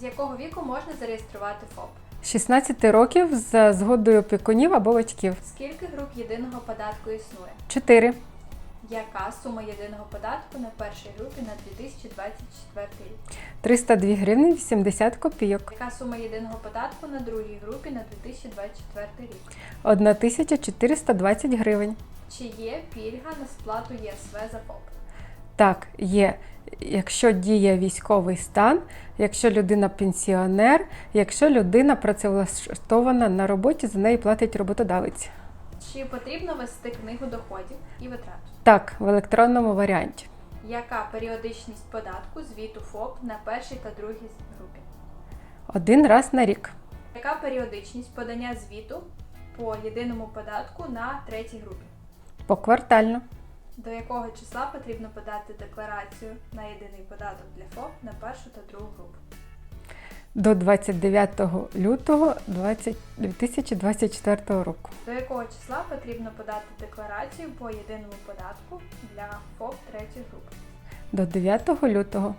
З якого віку можна зареєструвати ФОП? З 16 років за згодою опікунів або батьків. Скільки груп єдиного податку існує? 4. Яка сума єдиного податку на першій групі на 2024 рік? 302 гривні 80 копійок. Яка сума єдиного податку на другій групі на 2024 рік? 1420 гривень. Чи є пільга на сплату ЄСВ за ФОП? Так, є. Якщо діє військовий стан, якщо людина пенсіонер, якщо людина працевлаштована на роботі, за неї платить роботодавець. Чи потрібно вести книгу доходів і витрат? Так, в електронному варіанті. Яка періодичність податку звіту ФОП на першій та другій групі? Один раз на рік. Яка періодичність подання звіту по єдиному податку на третій групі? Поквартально. До якого числа потрібно подати декларацію на єдиний податок для ФОП на першу та другу групу? До 29 лютого 20 2024 року. До якого числа потрібно подати декларацію по єдиному податку для ФОП третьої групи? До 9 лютого